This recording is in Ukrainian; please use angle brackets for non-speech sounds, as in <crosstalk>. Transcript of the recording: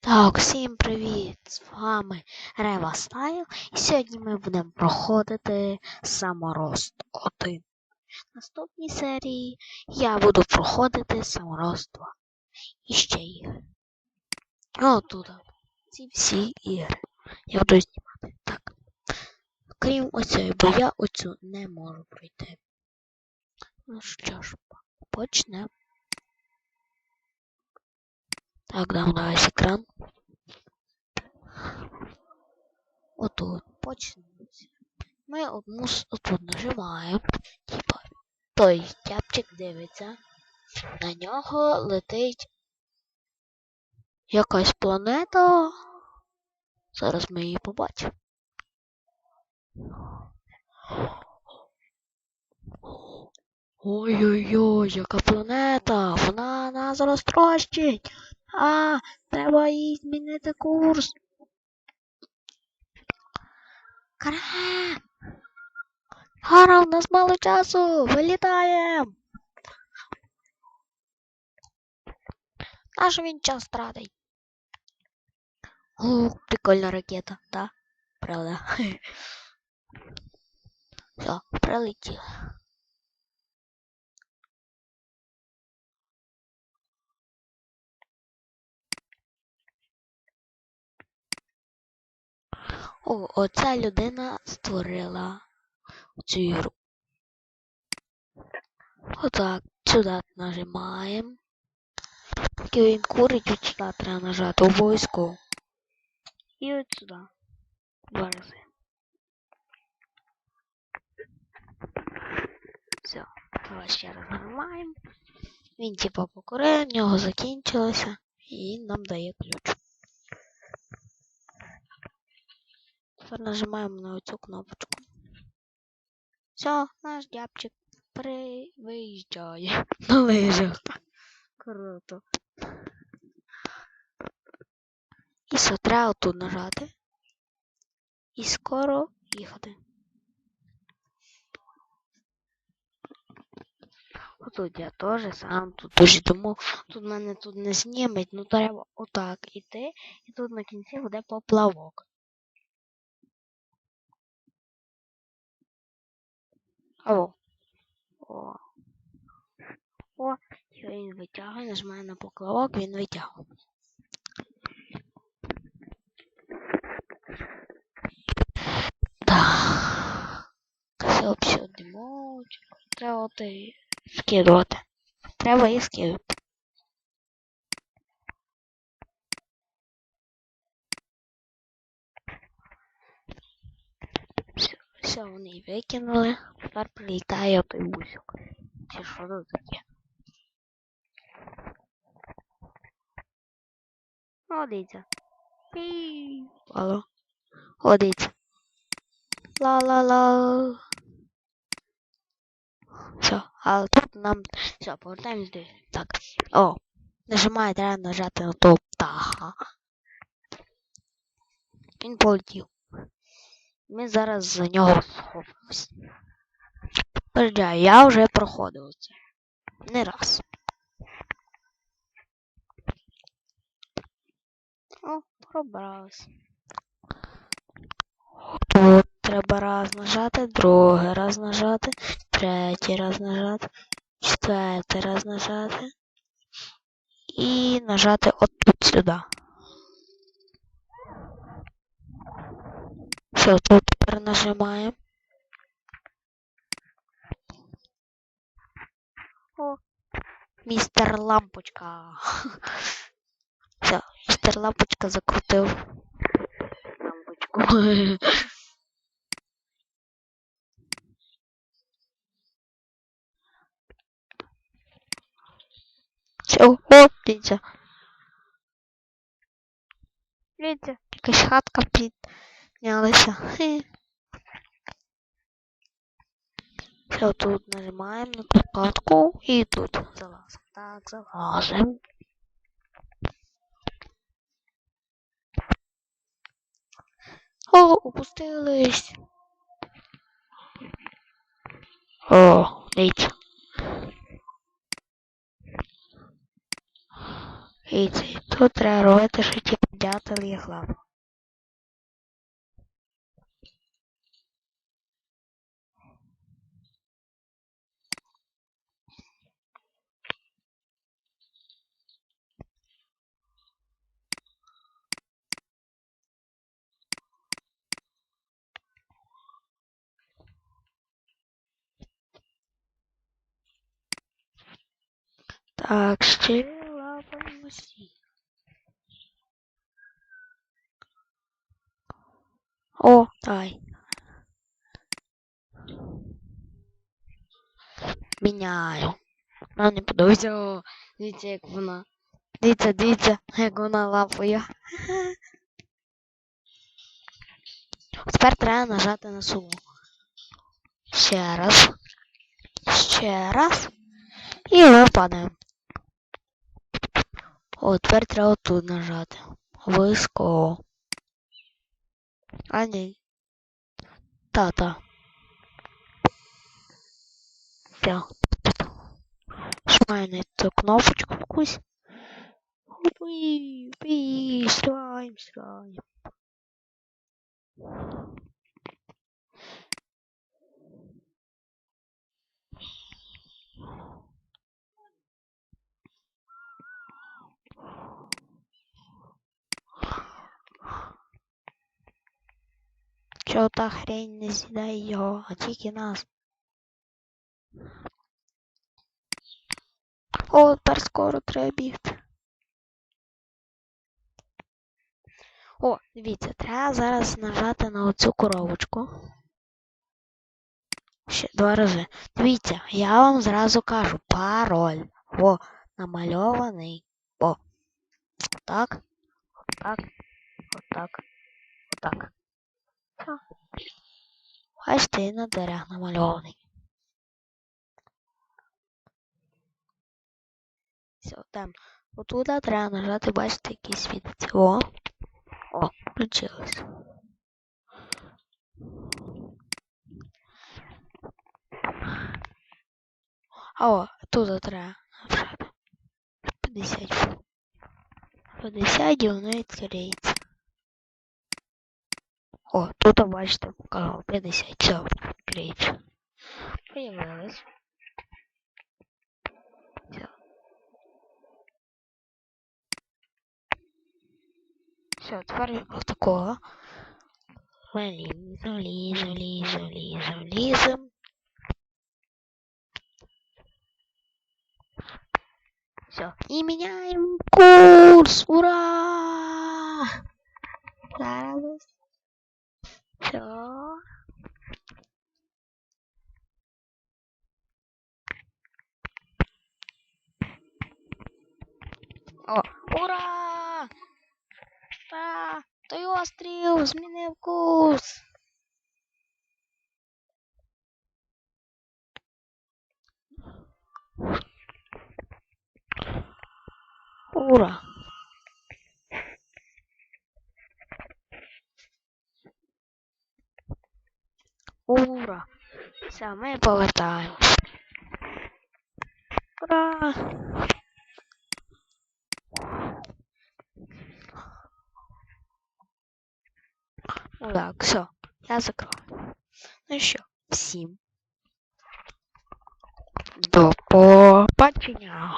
Так, всім привіт! З вами Рева Стайл, і сьогодні ми будемо проходити саморост 1. В наступній серії я буду проходити саморост 2. І ще ігри. О, тут ці всі ігри. Я буду знімати. Так. Крім оцієї, бо я оцю не можу пройти. Ну що ж, почнемо. Так, дам на весь екран. Отут почнеться. Ми одну отут нажимаємо. Типа, той тяпчик дивиться. На нього летить якась планета. Зараз ми її побачимо. Ой-ой-ой, яка планета! Вона нас розтрощить! А, треба їй змінити курс. Крем! Гара, у нас мало часу! Вилітаємо! Наш він час тратить. О, прикольна ракета, да? Правда? <laughs> Все, прилетіли. О, оця людина створила цю ігру. Отак, сюди нажимаємо. Тільки він курить, от сюди треба нажати обов'язково. І от сюди. Два рази. Все, давай ще раз нажимаємо. Він типа покурив, в нього закінчилося, і нам дає ключ. Тепер нажимаємо на оцю кнопочку. Все, наш дябчик виїжджає <laughs> на лижах. Круто. І все, треба тут нажати. І скоро їхати. Отут я теж сам тут дуже тому тут мене тут не зніметь, ну треба отак іти, і тут на кінці буде поплавок. О. О. О, і він витягує, нажимає на поклавок, він витягує. Так. Все, димочок. Треба скидувати. Треба і скидати. Все, вони викинули. Тепер прилітає той бусик. Чи що тут таке? Пі. Алло. О, дивіться. Ла-ла-ла. Все, а тут нам. Все, повертаємось до. Так. О. Нажимає, треба нажати на то птаха. Він полетів. Ми зараз за нього схопимось. Попереджаю, я вже проходив це. Не раз. О, пробрався. От треба раз нажати, другий раз нажати, третій раз нажати, четвертий раз нажати. І нажати от тут сюди. Все, тут тепер нажимаємо. О, містер Лампочка. Все, містер Лампочка закрутив лампочку. Все, о, дивіться. Дивіться, якась хатка піднялася. Хе. Все, тут нажимаємо на ту катку і тут залазимо. Так, залазимо. О, опустились. О, дивіться. Дивіться, тут треба робити, що типу дятел їх Так, ще лапаємося. О, давай. Міняю. Нам не подобається. О, дивіться, як вона. Дивіться, дивіться, як вона лапає. Тепер треба нажати на суму. Ще раз. Ще раз. І ми падаємо. О, тепер треба тут нажати. Обов'язково. А ні. Та-та. Жмаю на цю кнопочку якусь. Уй, уй, слайм, слайм. Чого та хрень не з'їдає його, а тільки нас. О, тепер скоро треба бігти. О, дивіться, треба зараз нажати на оцю коробочку. Ще два рази. Дивіться, я вам зразу кажу пароль. О, намальований. О. Так. Отак. Отак. Отак. Все. Бачите, і на дверях намальований. Все, там. Отуда треба нажати, бачите, який світиться. О. О, включилось. А о, тут треба нажати. 50. 50 і воно відкриється. О, тут бачите, 50. Все, відкриється. Появилось. Все. Все, тепер отакого. Лізем, лізем, лізем, лізем, лізем. Все. И меняем курс. Ура! Зараз. Все. О, ура! Ура! Той острів змінив курс. Ура! Ура! Все, ми повертаємось. Ура! Ну так, все, я закрою. Ну що, всім. До побачення.